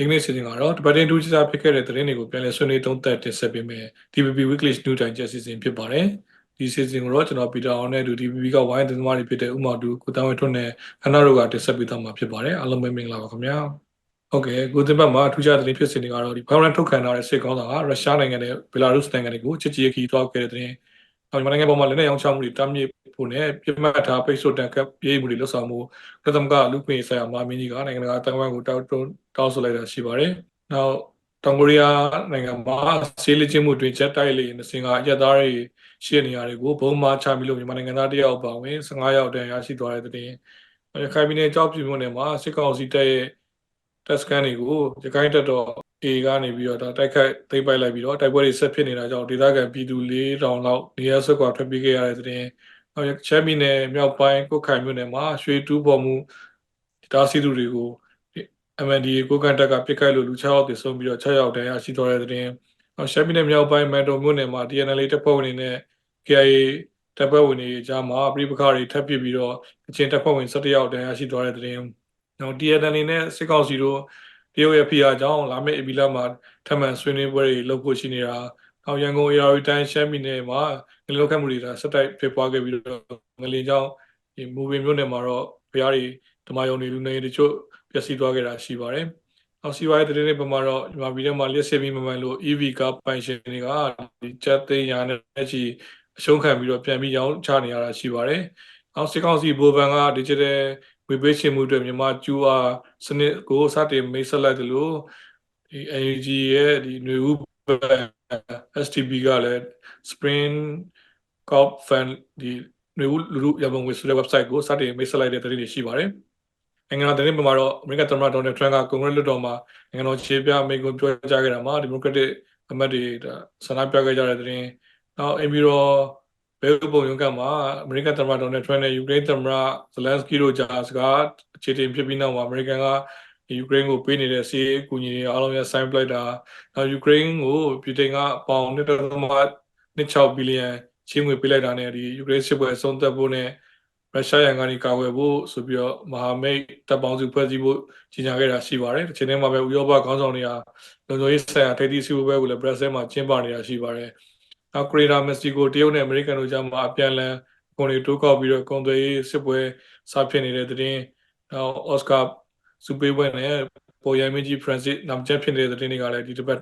မင်္ဂလာပါခင်ဗျာဒီကနေ့စီစဉ်ကတော့တပတ်တင်ဒူးချစာဖြစ်ခဲ့တဲ့သတင်းတွေကိုပြန်လည်ဆွေးနွေးသုံးသပ်တင်ဆက်ပေးမယ် DPP Weekly News Time ကျစီစဉ်ဖြစ်ပါတယ်ဒီစီစဉ်ကိုတော့ကျွန်တော်ပီတာအောင်နဲ့ဒူ DPP ကဝိုင်းသတင်းသမားတွေဖြစ်တဲ့ဥမာဒူကိုတန်းဝဲထွန်းနဲ့ခဏတို့ကတင်ဆက်ပေးသွားမှာဖြစ်ပါတယ်အားလုံးပဲမင်္ဂလာပါခင်ဗျာဟုတ်ကဲ့ကိုတင်ဘတ်မှာထူးခြားသတင်းဖြစ်စဉ်တွေကတော့ဒီဖောင်ရန်ထုတ်ခံထားတဲ့စစ်ကောင်းဆောင်ကရုရှားနိုင်ငံနဲ့ဘယ်လာရုစ်နိုင်ငံတွေကိုချစ်ကြည်ရေးခီးသွားခဲ့တဲ့သတင်း မြန်မာနိုင်ငံပေါ်မှာလက်နက်ရောင်းချမှုတွေတားမြစ်ဖို့နဲ့ပြစ်မှတ်ထားပိတ်ဆို့တန်ကပ်ရေးမှုတွေလှုပ်ဆောင်မှုကသမကလူခွင့်ဆိုင်ရာမာမင်းကြီးကနိုင်ငံတကာတန်ခါးကိုတောက်တွန်းတောင်းဆိုလိုက်တာရှိပါတယ်။နောက်တောင်ကိုရီးယားနိုင်ငံမှာဆေးလချင်းမှုတွင်ချက်တိုက်လေနစင်ကအရက်သားတွေရှိနေရာတွေကိုဘုံမာချပြီးလို့မြန်မာနိုင်ငံသားတယောက်ပါဝင်15ယောက်တန်းရရှိသွားတဲ့တဲ့တင်ရခိုင်ပြည်နယ်ကြောက်ပြမြို့နယ်မှာစစ်ကောင်စီတပ်ရဲ့ တက်စကန်တွေကိုရခိုင်တပ်တော် A ကနေပြီးတော့ဒါတိုက်ခိုက်သိမ်းပိုက်လိုက်ပြီးတော့တိုက်ပွဲတွေဆက်ဖြစ်နေတာကြောင့်ဒေသခံပြည်သူ၄တောင်လောက်နေရာဆွက်ကွာထွက်ပြေးခဲ့ရတဲ့တဲ့နောက်ချမ်းပြည်နယ်မြောက်ပိုင်းကုတ်ခိုင်မြို့နယ်မှာရွှေတူးပေါ်မှုတားဆီးသူတွေကို MNDA ကိုကန်တက်ကပြစ်ခတ်လို့လူ6ယောက်တည်ဆုံးပြီးတော့6ယောက်တန်းရရှိသွားတဲ့တဲ့နောက်ရှမ်းပြည်နယ်မြောက်ပိုင်းမန်တုံမြို့နယ်မှာ DNL တပ်ဖွဲ့ဝင်တွေနဲ့ KIA တပ်ဖွဲ့ဝင်တွေကြားမှာပြိပခါတွေထပ်ပစ်ပြီးတော့အချင်းတပ်ဖွဲ့ဝင်17ယောက်တန်းရရှိသွားတဲ့တဲ့ နောက် DNL နဲ့စစ်ကောင်စီတို့တရုတ်ရဲ့ဖိအားကြောင့်လာမယ့်အပီလာမှာထပ်မံဆွေးနွေးပွဲတွေလုပ်ဖို့ရှိနေတာနောက်ရန်ကုန် AR တိုင်းရှမ်းပြည်နယ်မှာငလျောခတ်မှုတွေဒါဆက်တိုက်ဖြစ်ပွားခဲ့ပြီးတော့ငလင်ကြောင့်ဒီမူပင်မြို့နယ်မှာတော့ဖျားတွေဓမ္မယုံတွေလူနေတချို့ပျက်စီးသွားခဲ့တာရှိပါတယ်။နောက်စီးပွားရေးတရေတွေပမာတော့ဒီမှာဗီဒီယိုမှာလျှက်စစ်ပြီးမမှန်လို့ EV ကပိုင်ရှင်တွေကဒီချက်သိန်းရာနဲ့ချီအရှုံးခံပြီးတော့ပြန်ပြီးရောင်းချနေရတာရှိပါတယ်။နောက်စစ်ကောင်စီဘိုဘန်က digital ဝေပေးချင်မှုအတွက်မြန်မာကျူအားစနစ်ကိုစတင်မိတ်ဆက်လိုက်တယ်လို့ဒီ AUG ရဲ့ဒီຫນွေဦး STB ကလည်း Spring Cop Fan ဒီຫນွေဦးလူလူရပုံငွေဆိုတဲ့ website ကိုစတင်မိတ်ဆက်လိုက်တဲ့သတင်းတွေရှိပါတယ်။နိုင်ငံတော်သတင်းမှာတော့အမေရိကန်သမ္မတဒေါ်နယ်ထရန့်ကကွန်ဂရက်လွှတ်တော်မှာနိုင်ငံတော်ခြေပြမိန့်ခွန်းပြောကြားခဲ့တာမှာဒီမိုကရက်တစ်အမတ်တွေဆန္ဒပြခဲ့ကြတဲ့သတင်းနောက်အင်ဘီရော ဘဲပုံရုံးကမှာအမေရိကန်သမ္မတဒေါ်နယ်ထရန့်နဲ့ယူကရိန်းသမ္မတဇလန်စကီတို့ကြားစကားအခြေတင်ဖြစ်ပြီးနောက်မှာအမေရိကန်ကယူကရိန်းကိုပေးနေတဲ့စီးအကူအညီတွေအားလုံးရဆိုင်ပလိုက်တာနောက်ယူကရိန်းကိုပြည်တိုင်ကပေါင်1.6ဘီလီယံချေးငွေပေးလိုက်တာနဲ့ဒီယူကရိန်းစစ်ပွဲအဆုံးသတ်ဖို့နဲ့ရုရှားရန်ကနေကာကွယ်ဖို့ဆိုပြီးတော့မဟာမိတ်တပ်ပေါင်းစုဖွဲ့စည်းဖို့ကြီးညာခဲ့တာရှိပါတယ်။ဒီချိန်ထဲမှာပဲဥရောပခေါင်းဆောင်တွေကလုံခြုံရေးဆိုင်ရာထိပ်သီးစည်းဝေးပွဲကိုလည်းဘရက်ဆဲမှာကျင်းပနေတာရှိပါတယ်။ နောက်ကရီဒါမက်ဆီကိုတရုတ်နဲ့အမေရိကန်တို့ကြားမှာအပြန်အလှန်ကုန်တွေတိုးကောက်ပြီးတော့ကုန်သွယ်ရေးစစ်ပွဲစဖြစ်နေတဲ့တဲ့တင်နောက်အော်စကာစူပေးပွဲနဲ့ပေါ်ရိုင်မင်းကြီးဖရန်စစ်နမ်ချက်ဖြစ်နေတဲ့တဲ့တင်တွေကလည်းဒီတစ်ပတ်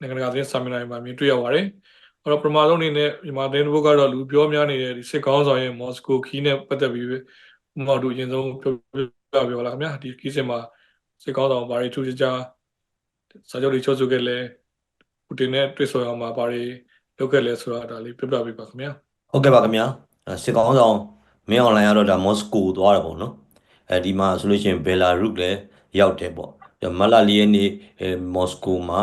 နိုင်ငံတကာသတင်းစာမျက်နှာတွေမှာမြင်တွေ့ရပါတယ်။အဲ့တော့ပထမဆုံးအနေနဲ့မြန်မာသတင်းဘုတ်ကတော့လူပြောများနေတဲ့ဒီစစ်ကောင်းဆောင်ရဲ့မော်စကိုခီးနဲ့ပတ်သက်ပြီးမော်ဒူအရင်ဆုံးပြောပြပြောလာခင်ဗျာဒီခီးစင်မှာစစ်ကောင်းဆောင်ဘာတွေထူးခြားခြားစာချုပ်တွေချုပ်ဆိုခဲ့လဲပူတင်နဲ့တွေ့ဆုံအောင်မှာဘာတွေ လုပ်ခဲ့လဲဆိုတာဒါလေးပြပြပေးပါခင်ဗျာဟုတ်ကဲ့ပါခင်ဗျာစစ်ကောင်ဆောင်မင်းအွန်လိုင်းကတော့ဒါမော်စကိုသွားတယ်ပေါ့နော်အဲဒီမှာဆိုလို့ရှိရင်ဘယ်လာရုစ်လည်းရောက်တယ်ပေါ့မလာလီယနေမော်စကိုမှာ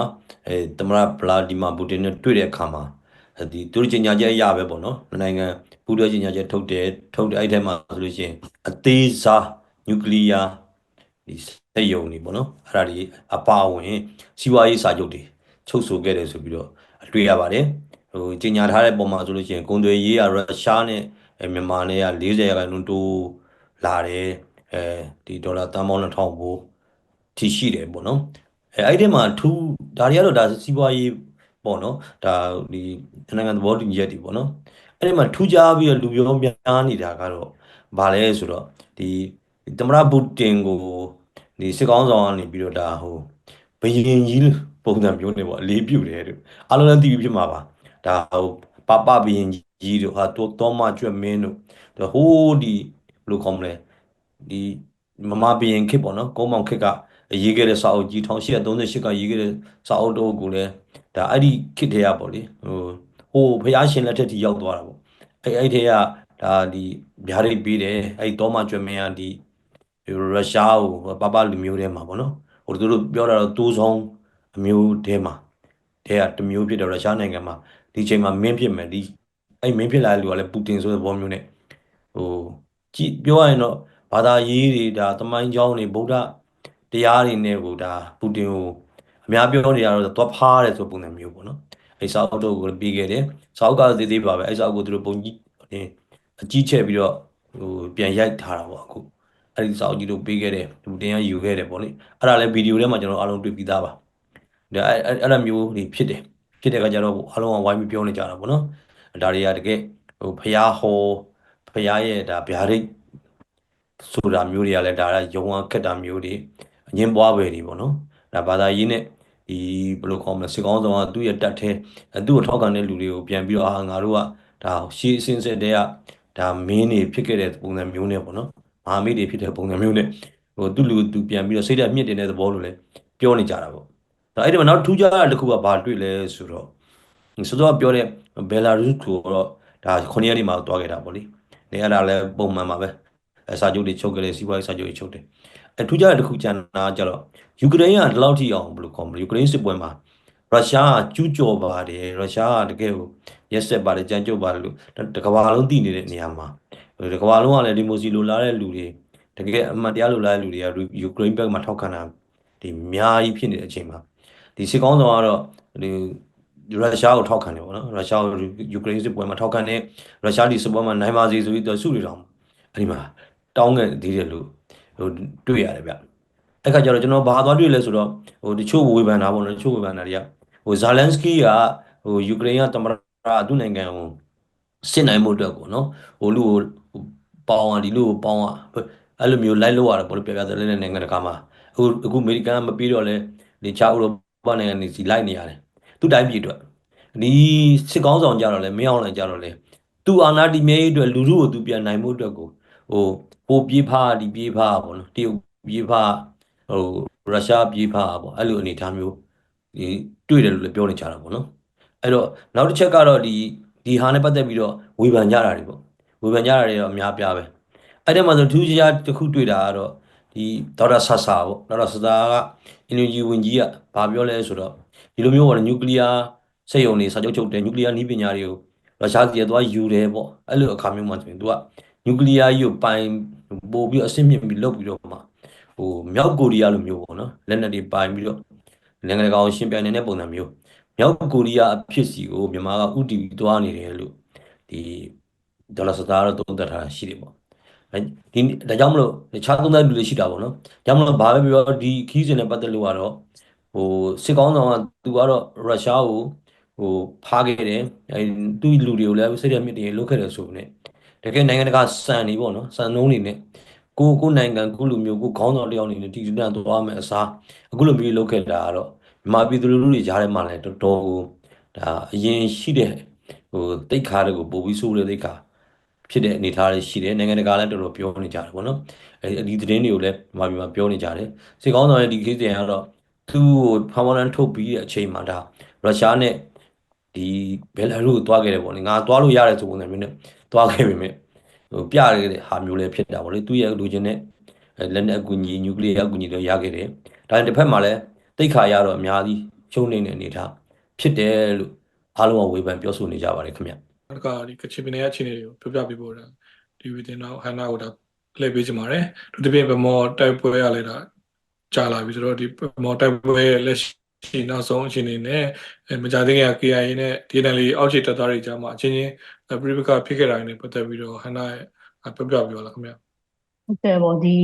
အဲတမရဗလာဒီမာပူတင်နဲ့တွေ့တဲ့အခါမှာဒီသူတို့ကြီးညာချက်အရပဲပေါ့နော်နိုင်ငံပူးတွဲကြီးညာချက်ထုတ်တယ်ထုတ်တယ်အဲ့ထဲမှာဆိုလို့ရှိရင်အသေးစားနျူကလ িয়ার ဒီစက်ယုံနေပေါ့နော်အဲ့ဒါဒီအပါဝင်စီးပွားရေးစာချုပ်တွေချုပ်ဆိုခဲ့တယ်ဆိုပြီးတော့တွေ့ရပါတယ် ဟိုကြီးညာထားတဲ့ပုံမှာဆိုလို့ရှိရင်ကုန်သွယ်ရေးကရုရှားနဲ့မြန်မာနဲ့က40ရာခိုင်နှုန်းတိုးလာတယ်အဲဒီဒေါ်လာတန်ပေါင်း2000ဘိုးထိရှိတယ်ပေါ့နော်အဲအဲ့ဒီမှာထူးဒါတွေကတော့ဒါစီးပွားရေးပေါ့နော်ဒါဒီနိုင်ငံသဘောတူညီချက်တွေပေါ့နော်အဲ့ဒီမှာထူးခြားပြီးတော့လူပြောများနေတာကတော့ဗာလဲဆိုတော့ဒီသမရပူတင်ကိုဒီစစ်ကောင်းဆောင်ကနေပြီးတော့ဒါဟိုဘယင်ကြီးပုံစံမျိုးနေပေါ့အလေးပြုတယ်တို့အားလုံးလည်းသိပြီးဖြစ်မှာပါ ဒါဟိုပပဘယင်ကြီးတို့ဟာတော့တော်မကျွတ်မင်းတို့ဟိုးဒီဘယ်လိုခေါ်မလဲဒီမမဘယင်ခစ်ပေါ့နော်ကုန်းမောင်ခစ်ကရေးခဲ့တဲ့စာအုပ်ကြီး1838ကရေးခဲ့တဲ့စာအုပ်တို့ကိုလည်းဒါအဲ့ဒီခစ်ထဲရပေါ့လေဟိုဟိုဘုရားရှင်လက်ထက်ထိရောက်သွားတာပေါ့အဲ့အဲ့ထဲကဒါဒီဗျာဒိတ်ပေးတယ်အဲ့တောမကျွမ်းမင်းကဒီရုရှားကိုပပလူမျိုးထဲမှာပေါ့နော်ဟိုသူတို့ပြောတာတော့တိုးဆောင်အမျိုးထဲမှာထဲကတမျိုးဖြစ်တယ်ရုရှားနိုင်ငံမှာ ဒီချိန်မှာမင်းဖြစ်မယ်ဒီအဲ့မင်းဖြစ်လာတဲ့လူကလည်းပူတင်ဆိုတဲ့ဘောမျိုးနဲ့ဟိုကြည့်ပြောရရင်တော့ဘာသာရေးတွေဒါသမိုင်းကြောင်းတွေဗုဒ္ဓတရားတွေနဲ့ကိုဒါပူတင်ကိုအများပြောနေရတော့သွားဖားတယ်ဆိုပုံစံမျိုးပေါ့နော်အဲစာအုပ်တို့ကိုပြီးခဲ့တယ်စာအုပ်ကသေးသေးပါပဲအဲစာအုပ်ကိုသူတို့ပုံကြီးအကြီးချက်ပြီးတော့ဟိုပြန်ရိုက်ထားတာပေါ့အခုအအဲ့ဒီစာအုပ်ကြီးတို့ပေးခဲ့တယ်လူတင်ရယူခဲ့တယ်ပေါ့လေအဲ့ဒါလည်းဗီဒီယိုထဲမှာကျွန်တော်အားလုံးတွေ့ပြီးသားပါဒါအဲ့အဲ့အဲ့လိုမျိုးတွေဖြစ်တယ် ဖြစ်တဲ့အခါကျတော့အားလုံးကဝိုင်းပြီးပြောနေကြတာပေါ့နော်ဒါတွေကတကယ်ဟိုဖျားဟောဖျားရဲ့ဒါဗျာဒိတ်ဆိုတာမျိုးတွေကလည်းဒါကယုံအောင်ခက်တာမျိုးတွေအငင်းပွားပဲတွေပေါ့နော်ဒါဘာသာရေးနဲ့ဒီဘယ်လိုခေါ်မလဲစစ်ကောင်းဆောင်ကသူ့ရဲ့တက်ထဲသူ့ကိုထောက်ခံတဲ့လူတွေကိုပြန်ပြီးတော့အာငါတို့ကဒါရှေးအစင်းဆက်တဲ့ကဒါမင်းတွေဖြစ်ခဲ့တဲ့ပုံစံမျိုးနဲ့ပေါ့နော်မဟာမိတ်တွေဖြစ်တဲ့ပုံစံမျိုးနဲ့ဟိုသူ့လူသူပြန်ပြီးတော့စိတ်ဓာတ်မြင့်တင်တဲ့သဘောလိုလဲပြောနေကြတာပေါ့ ဒါအဲ့ဒီမှာနောက်ထူးခြားတာတစ်ခုကဘာတွေ့လဲဆိုတော့ဆိုတော့ပြောတဲ့ဘယ်လာရုစ်ကိုတော့ဒါ9ရက်နေမှာတွားခဲ့တာပေါ့လေနေရတာလည်းပုံမှန်ပါပဲအဲစာချုပ်တွေချုပ်ခဲ့တယ်စီးပွားရေးစာချုပ်တွေချုပ်တယ်အဲထူးခြားတဲ့တစ်ခုကျန်တာကြတော့ယူကရိန်းကဒီလောက်ထိအောင်ဘယ်လိုခေါ်မလဲယူကရိန်းစစ်ပွဲမှာရုရှားကကျူးကျော်ပါတယ်ရုရှားကတကယ်ကိုရက်ဆက်ပါတယ်ကြမ်းကြုတ်ပါတယ်လို့တကဘာလုံးတည်နေတဲ့နေရာမှာတကဘာလုံးကလည်းဒီမိုစီလိုလာတဲ့လူတွေတကယ်အမှန်တရားလိုလာတဲ့လူတွေကယူကရိန်းဘက်မှာထောက်ခံတာဒီအများကြီးဖြစ်နေတဲ့အချိန်မှာ ဒီစစ်ကောင်းဆောင်ကတော့ဒီရုရှားကိုထောက်ခံတယ်ပေါ့နော်ရုရှားကိုယူကရိန်းစစ်ပွဲမှာထောက်ခံတယ်ရုရှားဒီစစ်ပွဲမှာနိုင်ပါစေဆိုပြီးတော့စုတွေတောင်းအဲ့ဒီမှာတောင်းခဲ့သေးတယ်လို့ဟိုတွေ့ရတယ်ဗျအဲ့ခါကျတော့ကျွန်တော်ဘာသွားတွေ့လဲဆိုတော့ဟိုတချို့ဝေဖန်တာပေါ့နော်တချို့ဝေဖန်တာတွေကဟိုဇာလန်စကီကဟိုယူကရိန်းကသမ္မတသူ့နိုင်ငံကိုစစ်နိုင်မှုအတွက်ကိုနော်ဟိုလူကိုပေါင်းအောင်ဒီလူကိုပေါင်းအောင်အဲ့လိုမျိုးလိုက်လို့ရတယ်ပေါ့လေပြပြတဲ့လည်းနိုင်ငံတကာမှာအခုအခုအမေရိကန်ကမပြီးတော့လဲဒီချာဥရောပ နိုင်ငံတွေစီလိုက်နေရတယ်သူ့တိုင်းပြည်အတွက်ဒီစစ်ကောင်းဆောင်ကြတော့လဲမင်းအောင်လှိုင်ကြတော့လဲသူအာနာတီမြဲရေးအတွက်လူလူကိုသူပြန်နိုင်မှုအတွက်ကိုဟိုပိုပြေးဖားဒီပြေးဖားပေါ့နော်တရုတ်ပြေးဖားဟိုရုရှားပြေးဖားပေါ့အဲ့လိုအနေအထားမျိုးဒီတွေ့တယ်လို့လည်းပြောနေကြတာပေါ့နော်အဲ့တော့နောက်တစ်ချက်ကတော့ဒီဒီဟာနဲ့ပတ်သက်ပြီးတော့ဝေဖန်ကြတာတွေပေါ့ဝေဖန်ကြတာတွေတော့အများပြားပဲအဲ့ဒီမှာဆိုထူးခြားတစ်ခုတွေ့တာကတော့ဒီဒေါက်တာဆာဆာပေါ့ဒေါက်တာဆာဆာက အင်ဂျီဝင်ကြီးကဘာပြောလဲဆိုတော့ဒီလိုမျိုးပေါ့နျူကလ িয়ার စက်ရုံတွေစာချုပ်ချုပ်တယ်နျူကလ িয়ার နည်းပညာတွေကိုရုရှားစီကသွားယူတယ်ပေါ့အဲ့လိုအခါမျိုးမှာဆိုရင်သူကနျူကလ িয়ার ကြီးကိုပိုင်ပို့ပြီးအဆင့်မြင့်ပြီးလုပ်ပြီးတော့မှဟိုမြောက်ကိုရီးယားလိုမျိုးပေါ့နော်လက်နက်တွေပိုင်ပြီးတော့နိုင်ငံတကာကိုရှင်းပြနေတဲ့ပုံစံမျိုးမြောက်ကိုရီးယားအဖြစ်စီကိုမြန်မာကဥတီပြီးသွားနေတယ်လို့ဒီဒေါ်လာစတာတော့သုံးသပ်ထားတာရှိတယ်ပေါ့ ဒီဒါကြောင့်မလို့တခြားသုံးသပ်လူတွေရှိတာပေါ့နော်။ကြောင့်မလို့ဘာပဲပြောဒီခီးစဉ်နဲ့ပတ်သက်လို့ကတော့ဟိုစစ်ကောင်းဆောင်ကသူကတော့ရုရှားကိုဟိုဖားခဲ့တယ်အဲသူ့လူတွေကိုလည်းစိတ်ရမြင့်တင်လုပ်ခဲ့တယ်ဆိုနေတကယ်နိုင်ငံတကာစံနေပေါ့နော်စံနှုန်းနေနဲ့ကိုကိုနိုင်ငံကိုလူမျိုးကိုခေါင်းဆောင်တယောက်အနေနဲ့တည်တံ့သွားမယ်အစားအခုလိုမျိုးလုပ်ခဲ့တာကတော့မြန်မာပြည်သူလူထုတွေကြားထဲမှာလည်းတော်တော်ကိုဒါအရင်ရှိတဲ့ဟိုတိတ်ခါတွေကိုပို့ပြီးဆိုးတဲ့တိတ်ခါ ဖြစ်တဲ့အနေအထားတွေရှိတယ်နိုင်ငံတကာလည်းတော်တော်ပြောနေကြတယ်ပေါ့နော်အဲဒီသတင်းတွေကိုလည်းမြန်မာပြည်မှာပြောနေကြတယ်စေကောင်းဆောင်ရဲ့ဒီခေတ်စဉ်ကတော့သူ့ကိုဖာမော်လန်ထုတ်ပြီးတဲ့အချိန်မှာဒါရုရှားနဲ့ဒီဘယ်လာရုကိုတွားခဲ့တယ်ပေါ့လေငါတွားလို့ရတယ်ဆိုပုံစံမျိုးနဲ့တွားခဲ့ပေမဲ့ဟိုပြရတဲ့ဟာမျိုးလည်းဖြစ်တာပေါ့လေသူ့ရဲ့လူချင်းနဲ့လက်နက်အကူအညီနျူကလ িয়ার အကူအညီတွေရခဲ့တယ်ဒါတစ်ဖက်မှာလည်းတိတ်ခါရတော့အများကြီးရှုံးနေတဲ့အနေအထားဖြစ်တယ်လို့အားလုံးကဝေဖန်ပြောဆိုနေကြပါတယ်ခင်ဗျ နောက်ကဒီကချင်ပြည်နယ်ရဲ့အခြေအနေတွေကိုပြောပြပေးဖို့ဒါဒီဝီတင်တော့ဟန်နာကိုဒါလှည့်ပေးချင်ပါတယ်သူတပြင်းဗမော်တိုက်ပွဲရလဲဒါကြာလာပြီဆိုတော့ဒီဗမော်တိုက်ပွဲရဲ့လက်ရှိနောက်ဆုံးအခြေအနေနဲ့မကြသေးခင်က KIA နဲ့ DNL အောက်ခြေတပ်သားတွေကြားမှာအချင်းချင်းပြိပကဖြစ်ခဲ့တာတွေနဲ့ပတ်သက်ပြီးတော့ဟန်နာရဲ့ပြောပြပြပါလားခင်ဗျဟုတ်ကဲ့ပေါ့ဒီ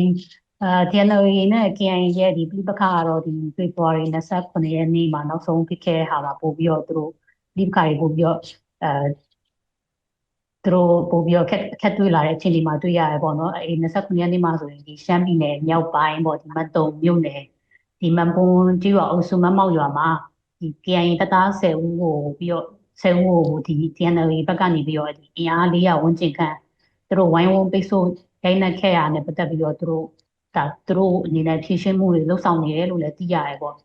အာ DNL နဲ့ KIA ရဲ့ဒီပြိပခါကတော့ဒီဖေဖော်ဝါရီ29ရက်နေ့မှာနောက်ဆုံးဖြစ်ခဲ့တဲ့ဟာမှာပို့ပြီးတော့သူတို့ပြိပခါတွေပို့ပြီးတော့အဲ သူတို့ပို့ပြီးတော့ခက်ခက်တွေ့လာတဲ့အခြေအနေမှာတွေ့ရတယ်ပေါ့နော်အဲ29ရက်နေ့မှာဆိုရင်ဒီရှမ်းပြည်နယ်မြောက်ပိုင်းပေါ့ဒီမတ်တုံမြို့နယ်ဒီမန်ပွန်ကျွော်အုပ်စုမမောက်ရွာမှာဒီ KIA တပ်သား10ဦးကိုပြီးတော့10ဦးကိုဒီ DNL ဘက်ကနေပြီးတော့ဒီအင်အား400ဝန်းကျင်ခန့်သူတို့ဝိုင်းဝန်းပိတ်ဆို့ဒိုင်းနဲ့ခဲ့ရတဲ့ပတ်သက်ပြီးတော့သူတို့ဒါသူတို့အနေနဲ့ဖြည့်ရှင်းမှုတွေလှုပ်ဆောင်နေတယ်လို့လည်းသိရတယ်ပေါ့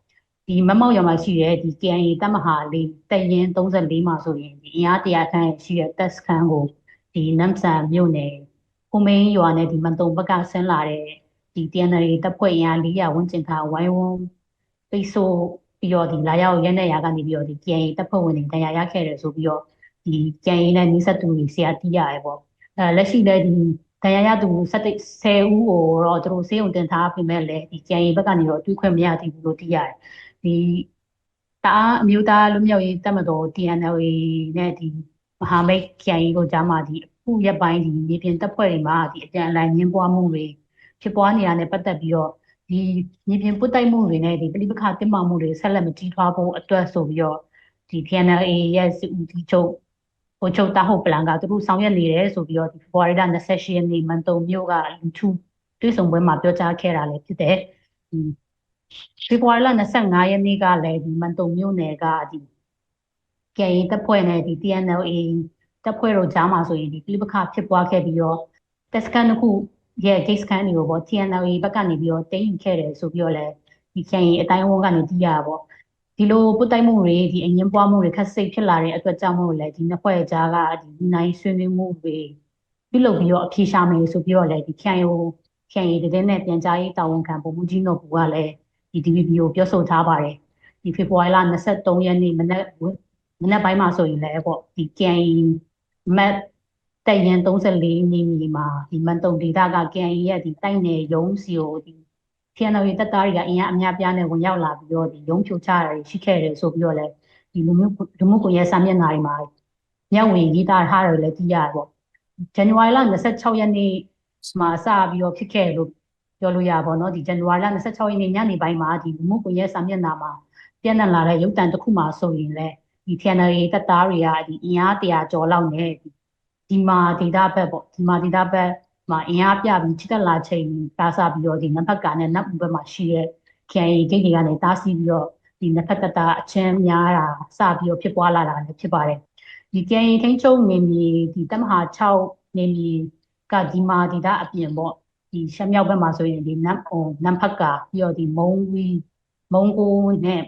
ဒီမမောက်ရွာမှာရှိတဲ့ဒီ KIA တပ်မဟာလေးတပ်ရင်း34မှာဆိုရင်ဒီအင်အား100ခန့်ရှိတဲ့တပ်စခန်းကိုဒီနမ်ဆန်မြို့နယ်ကိုမင်းရွာနဲ့ဒီမန်တုံဘက်ကဆင်းလာတဲ့ဒီ TNL တပ်ဖွဲ့အင်အား400ဝန်းကျင်ခါဝိုင်းဝန်းပိတ်ဆို့ပြီးတော့ဒီလာရောက်ရဲနေရကနေပြီးတော့ဒီ KIA တပ်ဖွဲ့ဝင်တွေတရားရခဲ့တယ်ဆိုပြီးတော့ဒီ KIA နဲ့နှိစက်သူတွေဆရာတီးရတယ်ပေါ့အဲလက်ရှိလည်းဒီတရားရသူ10ဦးကိုတော့သူတို့စေုံတင်ထားပြင်မဲ့လည်းဒီ KIA ဘက်ကနေတော့တွေးခွင့်မရသေးဘူးလို့သိရတယ် ဒီတာအမျိုးသားလူမျိုးရေးတပ်မတော် TNL နဲ့ဒီမဟာမိတ် KIA ကိုကြားမှာဒီအခုရက်ပိုင်းဒီမြေပြင်တပ်ဖွဲ့တွေမှာဒီအကြံအလန်ညင်းပွားမှုတွေဖြစ်ပွားနေတာနဲ့ပတ်သက်ပြီးတော့ဒီမြေပြင်ပုတ်တိုက်မှုတွေနဲ့ဒီပြည်ပခါတင်မာမှုတွေဆက်လက်မကြီးထွားဖို့အတွက်ဆိုပြီးတော့ဒီ PNLA ရဲ့စစ်ဦးစီးချုပ်ဟိုချုပ်တာဟုတ်ပလန်ကသူတို့ဆောင်ရွက်နေတယ်ဆိုပြီးတော့ဒီဖေဖော်ဝါရီလ28ရက်နေ့မန်တုံမြို့ကလူထုတွေ့ဆုံပွဲမှာပြောကြားခဲ့တာလည်းဖြစ်တယ်ဒီ ဖေဖော်ဝါရီလ25ရက်နေ့ကလည်းဒီမန်တုံမြို့နယ်ကဒီ KA တပ်ဖွဲ့နဲ့ဒီ TNLA တပ်ဖွဲ့တို့ကြားမှာဆိုရင်ဒီပြည်ပခါဖြစ်ပွားခဲ့ပြီးတော့တက်စကန်တစ်ခုရဲ့ case ကန်တွေကိုပေါ့ TNLA ဘက်ကနေပြီးတော့တင်းယူခဲ့တယ်ဆိုပြီးတော့လည်းဒီ KA အတိုင်းအဝန်ကနေသိရတာပေါ့ဒီလိုပုတ်တိုက်မှုတွေဒီအငင်းပွားမှုတွေခက်စိတ်ဖြစ်လာတဲ့အတွက်ကြောင့်မို့လည်းဒီနှစ်ဖွဲ့ကြားကဒီနိုင်ဆွေးနွေးမှုတွေပြုလုပ်ပြီးတော့အဖြေရှာမယ်ဆိုပြီးတော့လည်းဒီ KA ကို KA တည်တဲ့ပြန်ကြားရေးတာဝန်ခံပုံမှုကြီးတို့ကလည်း ဒီ DVB ကိုပြောဆိုထားပါတယ်ဒီဖေဖော်ဝါရီလ23ရက်နေ့မနက်မနက်ပိုင်းမှာဆိုရင်လည်းပေါ့ဒီ KA မက်တိုင်ရင်34နေမြေမှာဒီမန်တုံဒေတာက KA ရဲ့ဒီတိုက်နယ်ရုံးစီကိုဒီ PNL တပ်သားတွေကအင်အားအများပြားနဲ့ဝင်ရောက်လာပြီးတော့ဒီရုံးဖြိုချတာတွေရှိခဲ့တယ်ဆိုပြီးတော့လည်းဒီလူမှုလူမှုကွန်ရက်စာမျက်နှာတွေမှာမျက်ဝေရေးသားထားတယ်လည်းသိရတယ်ပေါ့ဇန်နဝါရီလ26ရက်နေ့မှာစပြီးတော့ဖြစ်ခဲ့လို့ ပြောလို့ရပါတော့ဒီဇန်နဝါရီလ26ရက်နေ့ညနေပိုင်းမှာဒီလူမှုကွန်ရက်စာမျက်နှာမှာပြန့်နှံ့လာတဲ့ရုပ်တံတစ်ခုမှာဆိုရင်လည်းဒီ PNL တပ်သားတွေကဒီအင်အား100ကျော်လောက်နဲ့ဒီမှာဒေတာဘက်ပေါ့ဒီမှာဒေတာဘက်မှာအင်အားပြပြီးချစ်တက်လာချိန်တားဆပြီးတော့ဒီနံပါတ်ကနဲ့နပ်ဘက်မှာရှိတဲ့ KIA ဂိတ်တွေကနေတားဆီးပြီးတော့ဒီနှစ်ဖက်သက်တာအချင်းများတာစပြီးတော့ဖြစ်ပွားလာတာလည်းဖြစ်ပါတယ်ဒီ KIA ထိန်းချုပ်နေမီဒီတမဟာ6နေမီကဒီမာဒေတာအပြင်ပေါ့ ဒီရှမ်းမြောက်ဘက်မှာဆိုရင်ဒီနမ်ဟိုနမ်ဖက်ကပြီးတော့ဒီမုံဝီမုံကိုနဲ့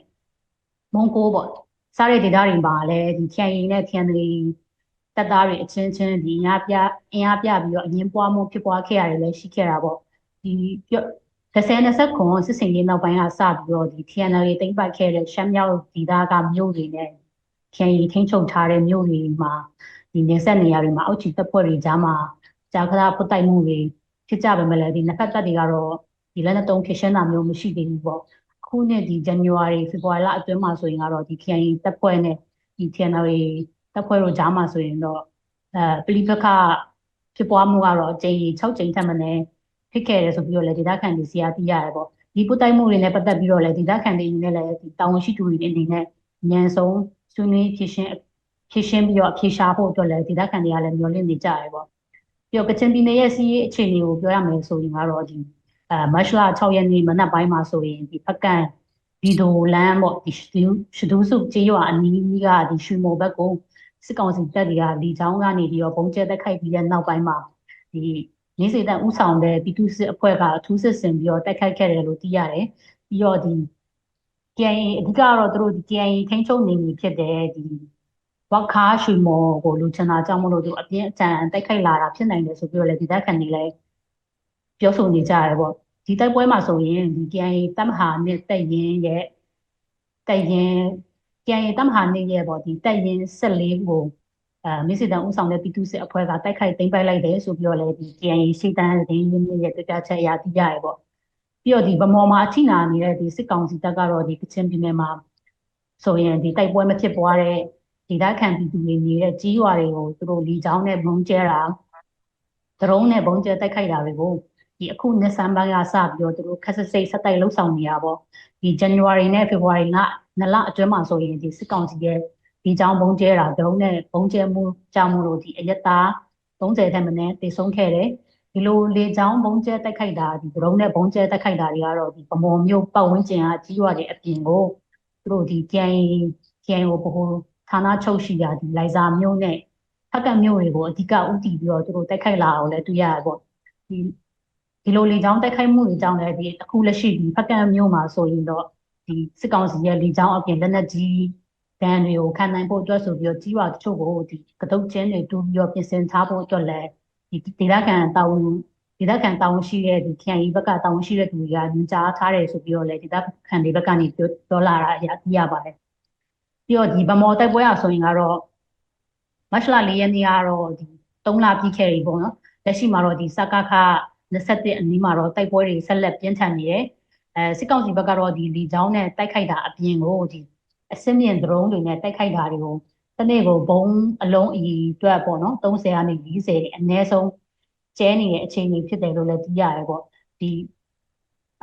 မုံကိုပေါ့စားတဲ့ဒေတာတွေမှာလည်းဒီ KIA နဲ့ KNL တပ်သားတွေအချင်းချင်းဒီအင်အားပြအင်အားပြပြီးတော့အငင်းပွားမှုဖြစ်ပွားခဲ့ရတယ်လည်းရှိခဲ့တာပေါ့ဒီ30-20ခွန်စစ်စင်ရေးနောက်ပိုင်းကစပြီးတော့ဒီ TNL တိမ့်ပတ်ခဲ့တဲ့ရှမ်းမြောက်ဒေသကမြို့တွေနဲ့ KNL ထိန်းချုပ်ထားတဲ့မြို့တွေမှာဒီနေဆက်နေရာတွေမှာအောက်ချီတပ်ဖွဲ့တွေကြားမှာကြာခါပုတ်တိုက်မှုတွေ ဖြစ်ကြပါမယ်လေဒီနှစ်ဖက်တပ်တွေကတော့ဒီလက်နက်တုံးဖြစ်ရှင်းတာမျိုးမရှိသေးဘူးပေါ့အခုနှစ်ဒီ January ဖေဖော်ဝါရီလအတွင်းမှာဆိုရင်ကတော့ဒီ KNL တပ်ဖွဲ့နဲ့ဒီ TNL တပ်ဖွဲ့တို့ကြားမှာဆိုရင်တော့အဲပလီပခဖြစ်ပွားမှုကတော့အကြိမ်6ကြိမ်ထက်မနည်းဖြစ်ခဲ့တယ်ဆိုပြီးတော့လည်းဒေသခံတွေစီယာသိရတယ်ပေါ့ဒီပုတ်တိုက်မှုတွေနဲ့ပတ်သက်ပြီးတော့လည်းဒေသခံတွေအနေနဲ့လည်းဒီတာဝန်ရှိသူတွေအနေနဲ့ဉာဏ်ဆုံးဆွေးနွေးဖြည့်ရှင်းဖြည့်ရှင်းပြီးတော့အဖြေရှာဖို့အတွက်လည်းဒေသခံတွေကလည်းမျှော်လင့်နေကြရပေါ့ ပြီးတော့ကချင်ပြည်နယ်ရဲ့စီးရေးအခြေအနေကိုပြောရမယ်ဆိုရင်ကတော့ဒီအဲမတ်လ6ရက်နေ့မနက်ပိုင်းမှာဆိုရင်ဒီဖက်ကန်ဒီဒိုလမ်းပေါ့ဒီရှဒူးစုကျေးရွာအနီးကဒီရွှေမော်ဘက်ကိုစစ်ကောင်စီတပ်တွေကလီချောင်းကနေပြီးတော့ဘုံကျဲတက်ခိုက်ပြီးတဲ့နောက်ပိုင်းမှာဒီနေစေတန်ဥဆောင်တဲ့ပြည်သူစစ်အဖွဲ့ကအထူးစစ်ဆင်ပြီးတော့တက်ခိုက်ခဲ့တယ်လို့သိရတယ်ပြီးတော့ဒီ KIA အဓိကတော့သူတို့ဒီ KIA ထိန်းချုပ်နေပြီဖြစ်တဲ့ဒီ ဝက်ခါရွှေမော်ကိုလူချင်တာကြောင့်မလို့သူအပြင်းအထန်တိုက်ခိုက်လာတာဖြစ်နိုင်တယ်ဆိုပြီးတော့လည်းဒီသက်ခံနေလဲပြောဆိုနေကြရတယ်ပေါ့ဒီတိုက်ပွဲမှာဆိုရင်ဒီ KIA တပ်မဟာနဲ့တက်ရင်ရဲ့တက်ရင် KIA တပ်မဟာနေရဲ့ပေါ့ဒီတိုက်ရင်14ကိုအဲမစ်စစ်တန်ဦးဆောင်တဲ့ပြည်သူစစ်အဖွဲ့ကတိုက်ခိုက်သိမ်းပိုက်လိုက်တယ်ဆိုပြီးတော့လည်းဒီ KIA ရှိတန်းရင်းရင်းရဲ့တွေ့ကြချက်အရသိရတယ်ပေါ့ပြီးတော့ဒီဗမော်မှာအထိနာနေတဲ့ဒီစစ်ကောင်စီတပ်ကတော့ဒီကချင်ပြည်နယ်မှာဆိုရင်ဒီတိုက်ပွဲမဖြစ်ပွားတဲ့ ဒေသခံပြည်သူတွေနေတဲ့ကြီးရွာတွေကိုသူတို့လီချောင်းနဲ့ဘုံကျဲတာဒရုန်းနဲ့ဘုံကျဲတိုက်ခိုက်တာတွေကိုဒီအခုနှစ်ဆန်းပိုင်းကစပြီးတော့သူတို့ခက်ဆစ်စိတ်ဆက်တိုက်လှုပ်ဆောင်နေရပေါ့ဒီ January နဲ့ February လနှစ်လအတွင်းမှာဆိုရင်ဒီစစ်ကောင်စီရဲ့ဒီကြောင်းဘုံကျဲတာဒရုန်းနဲ့ဘုံကျဲမှုကြောင့်မလို့ဒီအယက်သား30ထက်မနည်းတည်ဆုံးခဲ့တယ်ဒီလိုလေချောင်းဘုံကျဲတိုက်ခိုက်တာဒီဒရုန်းနဲ့ဘုံကျဲတိုက်ခိုက်တာတွေကတော့ဒီပမော်မျိုးပတ်ဝန်းကျင်ကကြီးရွာတွေအပြင်ကိုသူတို့ဒီ KN KN ကိုဘို့ ဌာနချုပ်ရှိတာဒီလိုက်စာမျိုးနဲ့ဖက်ကမျိုးတွေကိုအဓိကဥတည်ပြီးတော့သူတို့တိုက်ခိုက်လာအောင်လည်းတွေ့ရရပေါ့ဒီဒီလိုလေချောင်းတိုက်ခိုက်မှုတွေကြောင့်လည်းဒီအခုလက်ရှိဒီဖက်ကမျိုးမှာဆိုရင်တော့ဒီစစ်ကောင်စီရဲ့လေချောင်းအပြင်လက်နက်ကြီးတန်တွေကိုခံနိုင်ဖို့အတွက်ဆိုပြီးတော့ကြီးဝါတချို့ကိုဒီကတုတ်ချင်းတွေတူပြီးတော့ပြင်ဆင်ထားဖို့အတွက်လည်းဒီဒေသခံတာဝန်ဒေသခံတာဝန်ရှိတဲ့ဒီ KNI ဘက်ကတာဝန်ရှိတဲ့သူတွေကညွှန်ကြားထားတယ်ဆိုပြီးတော့လည်းဒေသခံတွေဘက်ကနေပြောပြောလာတာအရာသိရပါတယ် ပြီးတော့ဒီဗမော်တိုက်ပွဲအဆိုရင်ကတော့မတ်လ၄ရက်နေ့ကတော့ဒီ3လပြီးခဲ့ပြီပေါ့နော်လက်ရှိမှာတော့ဒီစကခ21အနီးမှာတော့တိုက်ပွဲတွေဆက်လက်ပြင်းထန်နေတယ်အဲစစ်ကောင်စီဘက်ကတော့ဒီလီချောင်းနဲ့တိုက်ခိုက်တာအပြင်ကိုဒီအစင်းမြင့်ဒရုန်းတွေနဲ့တိုက်ခိုက်တာတွေကိုတနေ့ကိုဘုံအလုံးအီအတွက်ပေါ့နော်30ကနေ40တွေအနည်းဆုံးကျဲနေတဲ့အခြေအနေဖြစ်တယ်လို့လည်းသိရတယ်ပေါ့ဒီ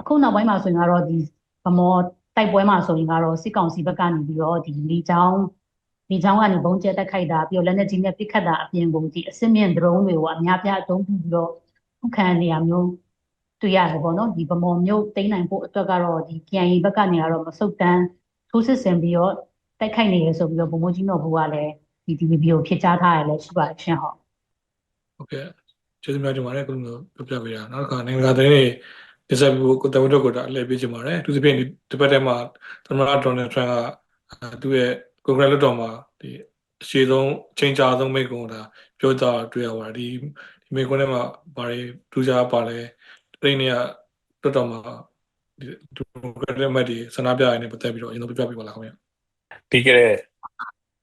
အခုနောက်ပိုင်းမှာဆိုရင်ကတော့ဒီဗမော တိုက်ပွဲမှာဆိုရင်ကတော့စစ်ကောင်စီဘက်ကနေပြီးတော့ဒီလေချောင်းလေချောင်းကနေဘုံကျဲတက်ခိုက်တာပြီးတော့လက်နက်ကြီးနဲ့ပစ်ခတ်တာအပြင်ကိုဒီအစစ်မြင့် drone တွေကိုအများပြားအသုံးပြုပြီးတော့ခုခံနေရမျိုးတွေ့ရတယ်ပေါ့နော်ဒီဗမောမျိုးတိမ့်နိုင်ဖို့အတွက်ကတော့ဒီ KIA ဘက်ကနေကတော့မဆုတ်တန်းထိုးစစ်ဆင်ပြီးတော့တိုက်ခိုက်နေရဆိုပြီးတော့ဗမိုးကြီးတော်ဘူကလည်းဒီ DVB ကိုဖြစ်ကြားထားရလဲရှိပါတယ်ရှင်ဟုတ်ဟုတ်ကဲ့ကျေးဇူးများတင်ပါတယ်ခုလိုပြောပြပေးတာနောက်တစ်ခါနိုင်ငံတကာသတင်းတွေ ဒီဆက်ပြီးကိုတဝတ်တော့ကိုဒါအလှည့်ပေးချင်ပါတယ်သူစပြင်ဒီဒီဘက်ထဲမှာသမ္မတဒေါ်နယ်ထရန့်ကအဲသူ့ရဲ့ကွန်ဂရက်လွှတ်တော်မှာဒီအရှိဆုံးချိန်ကြာဆုံးမိန့်ခွန်းကိုဒါပြောတာတွေ့ရပါတယ်ဒီဒီမိန့်ခွန်းထဲမှာဘာတွေထူးခြားပါလဲအဲ့ဒီနေရာလွှတ်တော်မှာဒီဒီမိုကရက်တစ်မတ်ဒီဆန္ဒပြရနေပတ်သက်ပြီးတော့အရင်ဆုံးပြပြပေးပါလားခင်ဗျာပြီးခဲ့တဲ့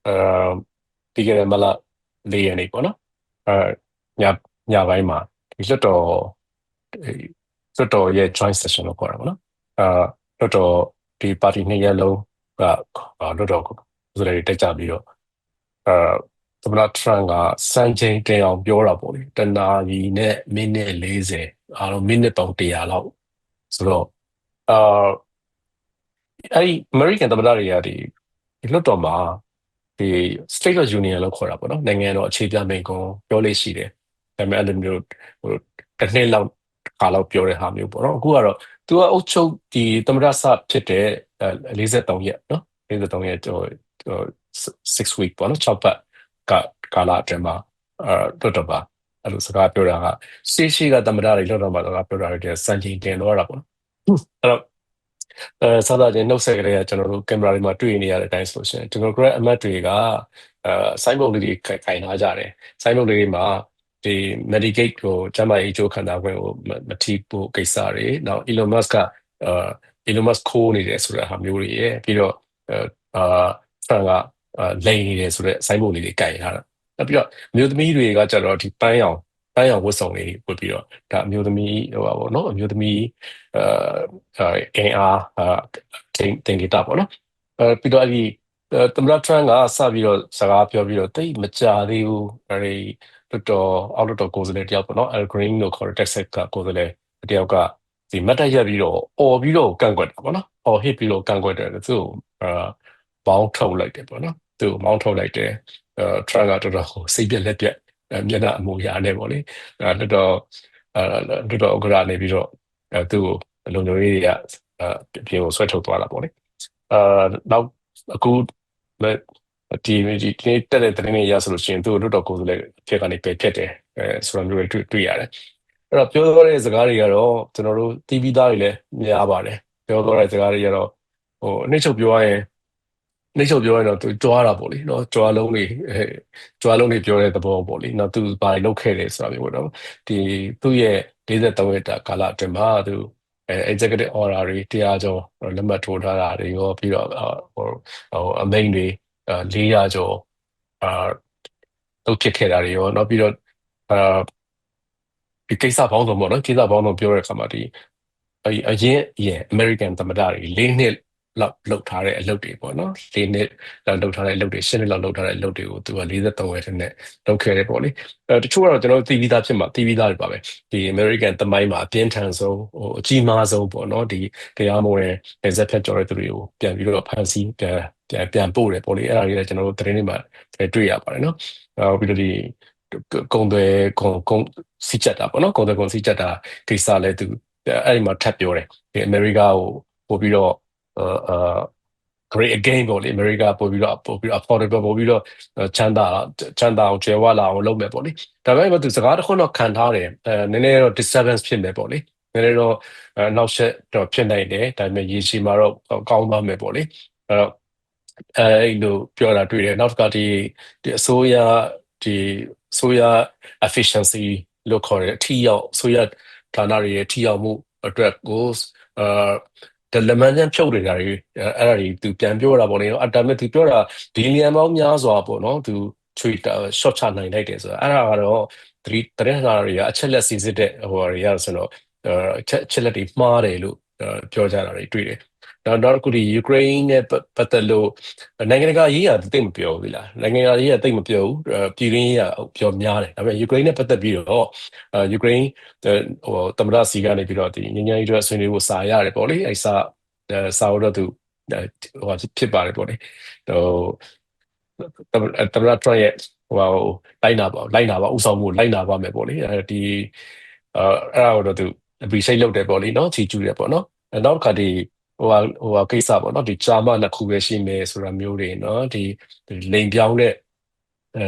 အာပြီးခဲ့တဲ့မလ၄ရက်နေ့ပေါ့နော်အာညညပိုင်းမှာဒီလွတ်တော်ဒီ လွတ်တော်ရဲ့ joint session လို့ခေါ်တာပေါ့နော်အာလွတ်တော်ဒီပါတီနှစ်ရက်လုံးကအာလွတ်တော်ကိုဆိုတဲ့တက်ကြပြီးတော့အာသမ္မတထရန့်ကစံချိန်တင်အောင်ပြောတာပေါ့လေတနာရီနဲ့မိနစ်40အားလုံးမိနစ်ပေါင်း100လောက်ဆိုတော့အာအဲ့ဒီ American သမ္မတတွေကဒီဒီလွတ်တော်မှာဒီ State of Union လို့ခေါ်တာပေါ့နော်နိုင်ငံတော်အခြေပြမိန့်ခွန်းပြောလို့ရှိတယ်ဒါပေမဲ့အဲ့လိုမျိုးဟိုတစ်နှစ်လောက် ခါလောက်ပြောတဲ့ဟာမျိုးပေါ့နော်အခုကတော့သူကအုပ်ချုပ်ဒီသမ္မတစဖြစ်တဲ့43ရက်နော်43ရက်ဟို6 week ပေါ့နော်6ပတ်ကကာလအတွင်းမှာအဲတော်တော်ပါအဲ့လိုစကားပြောတာကရှေးရှေးကသမ္မတတွေလွတ်တော်မှာစကားပြောတာတွေစံချိန်တင်တော့တာပေါ့နော်အဲ့တော့အဲဆလာချင်းနှုတ်ဆက်ကလေးကကျွန်တော်တို့ကင်မရာတွေမှာတွေ့နေရတဲ့အတိုင်းဆိုရှင်ဒီမိုကရက်အမတ်တွေကအဲစိုင်းဘုတ်လေးတွေကင်ထားကြတယ်စိုင်းဘုတ်လေးတွေမှာ ဒီ Medicaid ကိုကျန်းမာရေးအကျိုးခံစားခွင့်ကိုမထိဖို့ကိစ္စတွေနောက် Elon Musk ကအဲ Elon Musk ခိုးနေတယ်ဆိုတဲ့ဟာမျိုးတွေရယ်ပြီးတော့အာဖန်ကလိန်နေတယ်ဆိုတဲ့စိုင်းဘုတ်လေးတွေကင်ထားတာနောက်ပြီးတော့မြို့သမီးတွေကကြတော့ဒီပန်းရောင်ပန်းရောင်ဝတ်စုံလေးဝတ်ပြီးတော့ဒါအမျိုးသမီးဟိုပါပေါ့နော်အမျိုးသမီးအဲအင်အားတင်တင်ကြတာပေါ့နော်အဲပြီးတော့အဲ့ဒီသမ္မတထရန့်ကစပြီးတော့စကားပြောပြီးတော့တိတ်မကြသေးဘူးအဲဒီ တော်တော်အောက်တော်ကိုယ်စားလှယ်တယောက်ပေါ့နော် Al Green လို့ခေါ်တဲ့ Texas ကကိုယ်စားလှယ်တယောက်ကဒီမတ်တက်ရက်ပြီးတော့អော်ပြီးတော့ကန့်ကွက်တာပေါ့နော်អော်ဟစ်ပြီးတော့ကန့်ကွက်တယ်သူ့အာဘောင်းထုတ်လိုက်တယ်ပေါ့နော်သူ့မောင်းထုတ်လိုက်တယ်အဲထရန့်ကတော်တော်စိတ်ပြက်လက်ပြက်မျက်နှာအမူအရာနဲ့ပေါ့လေအဲတော်တော်အဲတော်တော်ဥက္ကရာနေပြီးတော့အဲသူ့ကိုလုံခြုံရေးတွေကအဲပြင်ကိုဆွဲထုတ်သွားတာပေါ့လေအာနောက်အခု ဒီဒီဒီတက်တဲ့တင်းနေရဆိုလို့ရှိရင်သူ့တို့တော်ကိုယ်ဆိုလည်းဖြစ်ကနေပဲဖြစ်တယ်အဲဆိုတော့မျိုးတွေတွေ့တွေ့ရတယ်အဲ့တော့ပြောတော့တဲ့စကားတွေကတော့ကျွန်တော်တို့တီးပြီးသားတွေလည်းများပါတယ်ပြောတော့တဲ့စကားတွေကတော့ဟိုအနည်းချုပ်ပြောရရင်နှိမ့်ချုပ်ပြောရင်တော့သူကြွားတာပေါ့လေနော်ကြွားလုံးတွေအဲကြွားလုံးတွေပြောတဲ့သဘောပေါ့လေနော်သူဘာတွေလုပ်ခဲ့တယ်ဆိုတာမျိုးပေါ့နော်ဒီသူ့ရဲ့43ရက်တာကာလအတွင်းမှာသူအဲ executive order တွေတရားကျော်လက်မှတ်ထိုးထားတာတွေရောပြီးတော့ဟိုဟိုအမိန်တွေ 400ကျော်အာတုတ်ဖြစ်ခဲ့တာတွေရောနောက်ပြီးတော့အာဒီကိစ္စပေါင်းစုံပေါ့နော်ကိစ္စပေါင်းစုံပြောတဲ့အခါမှာဒီအရင်အရင် American သမ္မတတွေ၄နှစ်လောက်လုပ်ထားတဲ့အလုပ်တွေပေါ့နော်၄နှစ်လောက်လုပ်ထားတဲ့အလုပ်တွေ၈နှစ်လောက်လုပ်ထားတဲ့အလုပ်တွေကိုသူက43ဝက်နဲ့လုပ်ခဲ့တယ်ပေါ့လေအဲတချို့ကတော့ကျွန်တော်သိပြီးသားဖြစ်မှာသိပြီးသားတွေပါပဲဒီ American သမိုင်းမှာအပြင်းထန်ဆုံးဟိုအကြီးမားဆုံးပေါ့နော်ဒီတရားမဝင်နေဆက်ဖြတ်ကျော်တဲ့သူတွေကိုပြန်ပြီးတော့ဖမ်းဆီးပြန် ပြန်ပြန်ပို့တယ်ပေါ့လေအဲ့ဒါတွေလည်းကျွန်တော်တို့သတင်းတွေမှာတွေ့ရပါတယ်နော်အဲပြီးတော့ဒီကုံတွေကုံကုံစီချက်တာပေါ့နော်ကုံတွေကုံစီချက်တာကိစ္စလည်းသူအဲ့ဒီမှာထပ်ပြောတယ်ဒီအမေရိကကိုပို့ပြီးတော့အာ great again ပေါ့လေ America ပို့ပြီးတော့ပို့ပြီးတော့ affordable ပို့ပြီးတော့ချမ်းသာချမ်းသာအောင်ကျွဲဝလာအောင်လုပ်မယ်ပေါ့လေဒါပေမဲ့သူစကားတစ်ခုတော့ခံထားတယ်အဲနည်းနည်းတော့ disturbance ဖြစ်မယ်ပေါ့လေနည်းနည်းတော့နောက်ဆက်တော့ဖြစ်နိုင်တယ်ဒါပေမဲ့ရေရှည်မှာတော့ကောင်းသွားမယ်ပေါ့လေအဲတော့ အဲအဲ့လိုပြောတာတွေ့တယ်နောက်တစ်ခါဒီဒီအစိုးရဒီအစိုးရ efficiency လို့ခေါ်တဲ့အထီးရောက်အစိုးရဌာနတွေရဲ့ထီးရောက်မှုအတွက်ကိုအာဒါလက်မန်းချမ်းဖြုတ်နေတာတွေအဲ့ဒါတွေသူပြန်ပြောတာပေါ့လေနော်အတာမဲ့သူပြောတာဘီလီယံပေါင်းများစွာပေါ့နော်သူ Twitter short ချနိုင်လိုက်တယ်ဆိုတာအဲ့ဒါကတော့သတိသတင်းစာတွေကအချက်လက်စီစစ်တဲ့ဟိုဟာတွေရဆိုတော့အချက်အချက်လက်တွေမှားတယ်လို့ပြောကြတာတွေတွေ့တယ် နောက်နောက်တစ်ခုဒီယူကရိန်းနဲ့ပတ်ပတ်သက်လို့နိုင်ငံတကာရေးရာသိမ့်မပြောဘူးလားနိုင်ငံတကာရေးရာသိမ့်မပြောဘူးအဲပြည်ရင်းရေးရာပြောများတယ်ဒါပေမဲ့ယူကရိန်းနဲ့ပတ်သက်ပြီးတော့အဲယူကရိန်းအဲဟိုသမ္မတစီကနေပြီးတော့ဒီငញ្ញရေးအတွက်ဆွေးနွေးဖို့စာရတယ်ပေါ့လေအဲစာအဲစာတော့သူအဲဟိုဖြစ်ပါတယ်ပေါ့လေဟိုသမ္မတသမ္မတထရန့်ရဲ့ဟိုဟိုလိုက်နာပါလိုက်နာပါဥဆောင်မှုလိုက်နာပါမယ်ပေါ့လေအဲဒီအဲအဲ့ဒါတော့သူ appreciate လုပ်တယ်ပေါ့လေနော်ချီကျူးတယ်ပေါ့နော်အဲနောက်တစ်ခါဒီ ဟိုဟာဟိုဟာကိစ္စပေါ့နော်ဒီဂျာမနှစ်ခုပဲရှိမယ်ဆိုတာမျိုးတွေနော်ဒီလိန်ပြောင်းတဲ့အဲ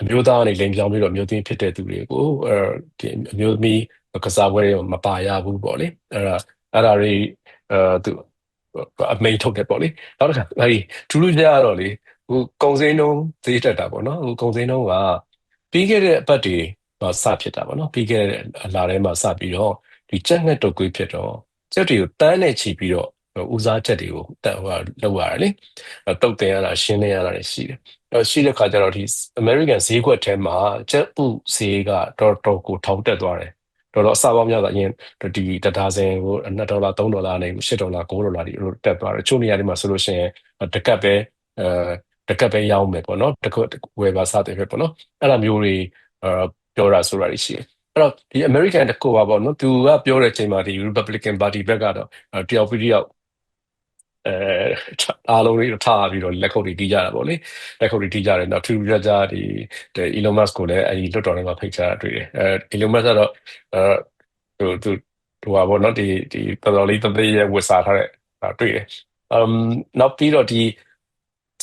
အမျိုးသားကနေလိန်ပြောင်းပြီးတော့အမျိုးသမီးဖြစ်တဲ့သူတွေကိုအဲဒီအမျိုးသမီးကစားပွဲတွေမပါရဘူးပေါ့လေအဲ့ဒါအဲ့ဒါတွေအဲသူအမိန်ထုတ်တယ်ပေါ့လေနောက်တစ်ခါအဲဒီထူးထူးခြားခြားတော့လေဟိုကုံစင်းနှုံးသေးတက်တာပေါ့နော်ဟိုကုံစင်းနှုံးကပြီးခဲ့တဲ့အပတ်တွေမှာစဖြစ်တာပေါ့နော်ပြီးခဲ့တဲ့အလားထဲမှာစပြီးတော့ဒီကြက်ငှက်တုတ်ကွေးဖြစ်တော့ ကြက်တွေကိုတန်းနဲ့ချီပြီးတော့ဦးစားချက်တွေကိုတက်ဟိုလောက်ရတယ်လေတုတ်တင်ရတာရှင်းနေရတာရှိတယ်အဲရှိတဲ့ခါကျတော့ဒီ American ဈေးကွက်ထဲမှာကြက်ဥဈေးကတော်တော်ကိုထောင်တက်သွားတယ်တော်တော်အစပေါင်းများတာအရင်ဒီတဒါဇင်ကို2ဒေါ်လာ3ဒေါ်လာနဲ့8ဒေါ်လာ9ဒေါ်လာဒီလိုတက်သွားတယ်ချို့နေရာတွေမှာဆိုလို့ရှိရင်တကက်ပဲအဲတကက်ပဲရောင်းမယ်ပေါ့နော်တကက်ဝယ်ပါစတဲ့ပဲပေါ့နော်အဲ့လိုမျိုးတွေအဲပြောတာဆိုတာရှိတယ် အဲ့တော့ဒီ American တကူပါပေါ့နော်သူကပြောတဲ့အချိန်မှာဒီ Republican Party ဘက်ကတော့တယောက်ပြီးတယောက်အဲအားလုံးတွေထားပြီးတော့လက်ခုပ်တွေတီးကြတာပေါ့လေလက်ခုပ်တွေတီးကြတယ်နောက်ထူးထူးခြားခြားဒီ Elon Musk ကိုလည်းအဲဒီလွတ်တော်ထဲမှာဖိတ်ချတာတွေ့တယ်အဲ Elon Musk ကတော့အဲသူသူဟိုပါပေါ့နော်ဒီဒီတော်တော်လေးတသေးရဲ့ဝတ်စားထားတဲ့တွေ့တယ်အမ်နောက်ပြီးတော့ဒီ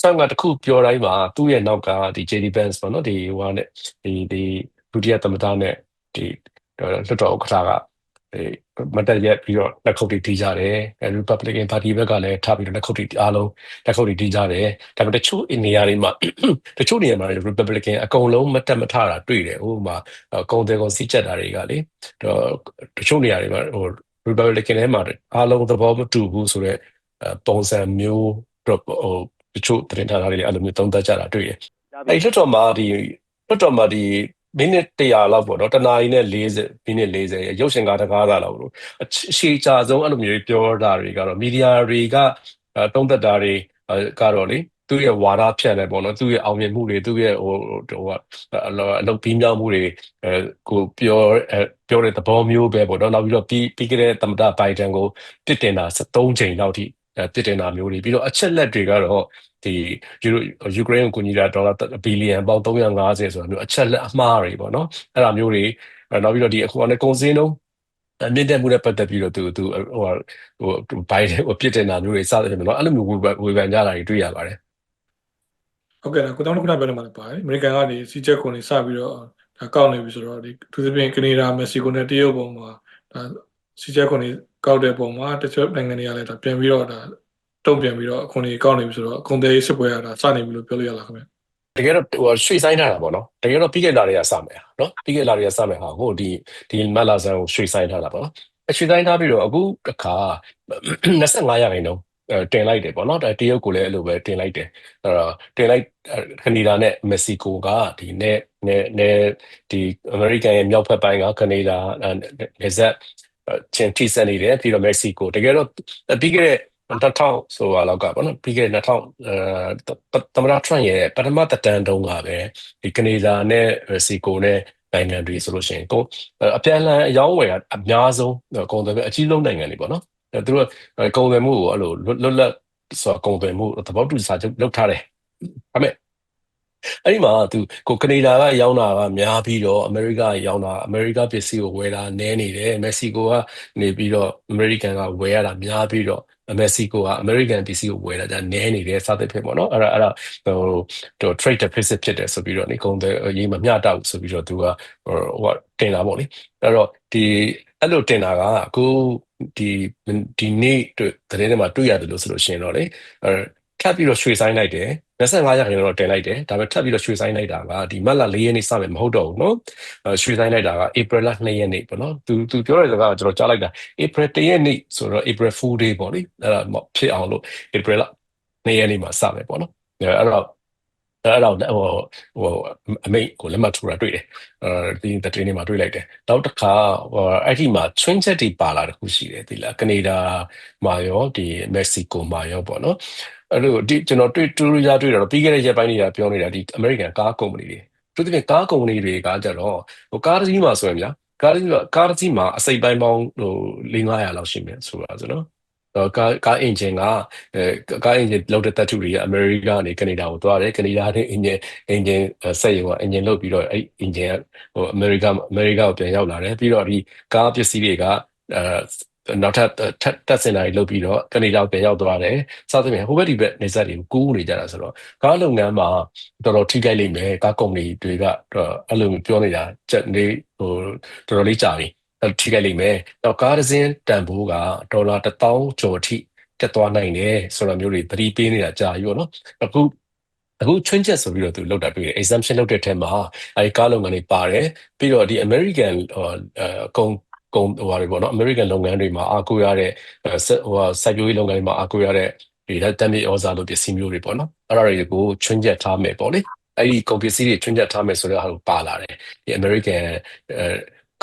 ဆန်ကတခုပြောတိုင်းမှာသူ့ရဲ့နောက်ကဒီ JD Vance ပေါ့နော်ဒီဟိုဟာနဲ့ဒီဒီဒုတိယသမ္မတနဲ့ ဒီလွတ်တော်ဥက္ကဋ္ဌကမတက်ရက်ပြီးတော့လက်ခုပ်တွေတီးကြတယ်အဲ Republican Party ဘက်ကလည်းထားပြီးတော့လက်ခုပ်တွေအားလုံးလက်ခုပ်တွေတီးကြတယ်ဒါပေမဲ့တချို့နေရာတွေမှာတချို့နေရာမှာ Republican အကုန်လုံးမတက်မထတာတွေ့တယ်ဟိုမှာကုံတယ်ကုံစီးချက်တာတွေကလေတချို့နေရာတွေမှာဟို Republican ထဲမှာအားလုံးသဘောမတူဘူးဆိုတော့ပုံစံမျိုးတော့ဟိုတချို့တင်ထားတာတွေအဲ့လိုမျိုးသုံးသပ်ကြတာတွေ့တယ်အဲ့လွတ်တော်မှာဒီလွတ်တော်မှာဒီ မိနစ်100လောက်ပေါ့နော်တနာရီနဲ့40မိနစ်40ရုပ်ရှင်ကားတကားသားလောက်လို့အရှိချာဆုံးအဲ့လိုမျိုးပြောတာတွေကတော့မီဒီယာတွေကတုံးသက်တာတွေကတော့လေသူ့ရဲ့ဝါဒဖြန့်တယ်ပေါ့နော်သူ့ရဲ့အောင်မြင်မှုတွေသူ့ရဲ့ဟိုဟိုအလုပ်ပြီးမြောက်မှုတွေအဲကိုပြောပြောတဲ့သဘောမျိုးပဲပေါ့နော်နောက်ပြီးတော့ပြီးပြီးခဲ့တဲ့သမ္မတဘိုင်ဒန်ကိုတစ်တင်တာ73ချိန်လောက်ထိ တစ်တင်တာမျိုးတွေပြီးတော့အချက်လက်တွေကတော့ဒီယူကရိန်းကိုကူညီတာဒေါ်လာဘီလီယံပေါင်း350ဆိုတာမျိုးအချက်လက်အမှားတွေပေါ့နော်အဲ့ဒါမျိုးတွေနောက်ပြီးတော့ဒီအခုကနေကုန်စင်းလုံးအမြင့်တက်မှုနဲ့ပတ်သက်ပြီးတော့သူသူဟိုဟိုဘိုင်ဟိုပြစ်တင်တာမျိုးတွေစသဖြင့်နော်အဲ့လိုမျိုးဝေဖန်ဝေဖန်ကြတာတွေတွေ့ရပါတယ်ဟုတ်ကဲ့ကိုတောင်းတစ်ခုပြောနေမှာလည်းပါတယ်အမေရိကန်ကနေစီချက်ကိုနေစပြီးတော့ဒါကောက်နေပြီဆိုတော့ဒီသူသဖြင့်ကနေဒါမက္ဆီကိုနဲ့တရုတ်ပုံမှာဒါစီချက်ကိုနေ ကောက်တဲ့ပုံမှာတချို့နိုင်ငံတွေကလည်းဒါပြန်ပြီးတော့ဒါတုံ့ပြန်ပြီးတော့အခွန်ကြီးကောက်နေပြီဆိုတော့အခွန်သေးစစ်ပွဲရတာစနေပြီလို့ပြောလို့ရလားခင်ဗျတကယ်တော့ဟိုရွှေ့ဆိုင်ထားတာပေါ့နော်တကယ်တော့ပြီးခဲ့လာတွေကစမယ်နော်ပြီးခဲ့လာတွေကစမယ်ဟာဟိုဒီဒီမက်လာဆန်ကိုရွှေ့ဆိုင်ထားတာပေါ့နော်အရွှေ့ဆိုင်ထားပြီးတော့အခုတစ်ခါ25ရာခိုင်နှုန်းတင်လိုက်တယ်ပေါ့နော်ဒါတရုတ်ကိုလည်းအဲ့လိုပဲတင်လိုက်တယ်အဲ့တော့တင်လိုက်ကနေဒါနဲ့မက္ဆီကိုကဒီနဲ့နဲ့နဲ့ဒီအမေရိကန်ရဲ့မြောက်ဘက်ပိုင်းကကနေဒါနေဆက် ချင်းထိစက်နေတယ်ပြီးတော့မက္ဆီကိုတကယ်တော့ပြီးခဲ့တဲ့2000ဆိုတာလောက်ကပေါ့နော်ပြီးခဲ့တဲ့2000အဲသမ္မတထရန့်ရဲ့ပထမသက်တမ်းတုန်းကပဲဒီကနေဒါနဲ့စီကိုနဲ့နိုင်ငံတွေဆိုလို့ရှိရင်ကိုအပြန်အလှန်အယောင်းဝယ်အများဆုံးကုန်တယ်ပဲအကြီးဆုံးနိုင်ငံတွေပေါ့နော်အဲသူတို့ကုန်တယ်မှုကိုအဲ့လိုလွတ်လပ်ဆိုတာကုန်တယ်မှုသဘောတူစာချုပ်လုပ်ထားတယ်ဒါပေမဲ့ အဲ့ဒီမှာသူကိုကနေဒါကရောင်းတာကများပြီးတော့အမေရိကရောင်းတာအမေရိကပစ္စည်းကိုဝယ်တာနည်းနေတယ်မက္ဆီကိုကနေပြီးတော့အမေရိကန်ကဝယ်ရတာများပြီးတော့မက္ဆီကိုကအမေရိကန်ပစ္စည်းကိုဝယ်တာじゃနည်းနေတယ်စသဖြင့်ပေါ့နော်အဲ့ဒါအဲ့ဒါဟိုဟို trade deficit ဖြစ်တယ်ဆိုပြီးတော့နေကုန်တယ်ရေးမမျှတဘူးဆိုပြီးတော့သူကဟိုဟိုတင်တာပေါ့လေအဲ့တော့ဒီအဲ့လိုတင်တာကအခုဒီဒီနေ့တွေ့သတင်းတွေမှာတွေ့ရတယ်လို့ဆိုလို့ရှိရင်တော့လေအဲထ ပ်ပြီးတော့ရွှေ့ဆိုင်းလိုက်တယ်25ရာခိုင်နှုန်းတော့တင်လိုက်တယ်ဒါပေမဲ့ထပ်ပြီးတော့ရွှေ့ဆိုင်းလိုက်တာကဒီမတ်လ4ရက်နေ့စမယ်မဟုတ်တော့ဘူးเนาะရွှေ့ဆိုင်းလိုက်တာက April လ2ရက်နေ့ပေါ့เนาะသူသူပြောတဲ့စကားကကျွန်တော်ကြားလိုက်တာ April 1ရက်နေ့ဆိုတော့ April Fool Day ပေါ့လေအဲ့ဒါဖြစ်အောင်လို့ April လ2ရက်နေ့မှာစမယ်ပေါ့เนาะအဲ့တော့အဲ့တော့ဟိုဟိုအမိတ်ကိုလက်မှတ်ထိုးတာတွေ့တယ်အဲဒီတတိနေမှာတွေ့လိုက်တယ်နောက်တစ်ခါဟိုအဲ့ဒီမှာ twin set တွေပါလာတခုရှိတယ်ဒီလားကနေဒါမှာရောဒီမက္ကဆီကိုမှာရောပေါ့နော် အဲ့လိုဒီကျွန်တော်တွေ့တူရတွေ့တော့ပြီးခဲ့တဲ့ရက်ပိုင်းတွေကပြောနေတာဒီ American ကားကုမ္ပဏီတွေသူတို့ကကားကုမ္ပဏီတွေကကြတော့ဟိုကားတစ်စီးမှာဆိုရင်ဗျာကားတစ်စီးမှာကားတစ်စီးမှာအစိပ်ပိုင်းပေါင်းဟို400လောက်ရှိမယ်ဆိုတာဆိုနော်တော့ကားကားအင်ဂျင်ကအဲကားအင်ဂျင်လောက်တဲ့တပ်ထုတွေကအမေရိကန်ကနေကနေဒါကိုသွားတယ်ကနေဒါနဲ့အင်ဂျင်အင်ဂျင်ဆက်ရုံကအင်ဂျင်လုတ်ပြီးတော့အဲ့အင်ဂျင်ကဟိုအမေရိကန်အမေရိကန်ကိုပြန်ရောက်လာတယ်ပြီးတော့ဒီကားပစ္စည်းတွေကအဲ နောက်ထပ်တက်တက်စင်တာတွေလုပ်ပြီးတော့ကနေဒါကိုပြန်ရောက်သွားတယ်စသဖြင့်ဟိုဘက်ဒီဘက်နေဆက်တွေကိုကူးနေကြတာဆိုတော့ကားလုပ်ငန်းမှာတော်တော်ထိခိုက်လိမ့်မယ်ကားကုမ္ပဏီတွေကအဲ့လိုပြောနေတာချက်နေဟိုတော်တော်လေးကြာပြီထိခိုက်လိမ့်မယ်။တော့ကားတစ်စင်းတန်ဖိုးကဒေါ်လာ1000ကျော်အထိတက်သွားနိုင်တယ်ဆိုတာမျိုးတွေသတိပေးနေတာကြာပြီပေါ့နော်။အခုအခုချွင်းချက်ဆိုပြီးတော့သူလောက်တာတွေ့တယ် exemption လောက်တဲ့ထဲမှာအဲဒီကားလုပ်ငန်းတွေပါတယ်ပြီးတော့ဒီ American ဟိုအကုန် ကုန်ဟိုဟာတွေပေါ့နော် American လုပ်ငန်းတွေမှာအားကိုးရတဲ့ဟိုစိုက်ပျိုးရေးလုပ်ငန်းတွေမှာအားကိုးရတဲ့ဒီဓာတ်မြေဩဇာလိုပစ္စည်းမျိုးတွေပေါ့နော်အဲ့ဒါတွေကိုချွင်းချက်ထားမယ်ပေါ့လေအဲ့ဒီကုန်ပစ္စည်းတွေချွင်းချက်ထားမယ်ဆိုတော့ဟာကိုပါလာတယ်ဒီ American အဲ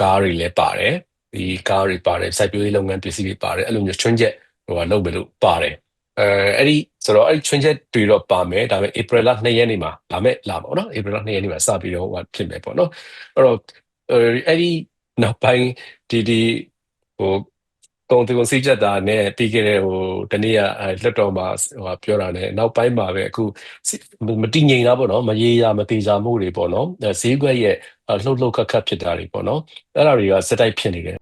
ကားတွေလည်းပါတယ်ဒီကားတွေပါတယ်စိုက်ပျိုးရေးလုပ်ငန်းပစ္စည်းတွေပါတယ်အဲ့လိုမျိုးချွင်းချက်ဟိုဟာလုပ်မယ်လို့ပါတယ်အဲအဲ့ဒီဆိုတော့အဲ့ဒီချွင်းချက်တွေတော့ပါမယ်ဒါပေမဲ့ April လ2ရက်နေ့မှာလာမဲ့လာပါတော့ April လ2ရက်နေ့မှာစပြီးတော့ဟိုဖြစ်မယ်ပေါ့နော်အဲ့တော့အဲ့ဒီ နောက်ပိုင်းဒီဒီဟိုတုံတုံစိတ်ချက်တာနဲ့ပြီးခဲ့တဲ့ဟိုတနေ့ကလွတ်တော်မှာဟိုပြောတာနဲ့နောက်ပိုင်းမှာပဲအခုမတည်ငြိမ်တာပေါ့နော်မရေရာမသေးချာမှုတွေပေါ့နော်ဈေးကွက်ရဲ့လှုပ်လှုပ်ခတ်ခတ်ဖြစ်တာတွေပေါ့နော်အဲ့ဒါတွေကစက်တိုက်ဖြစ်နေတယ်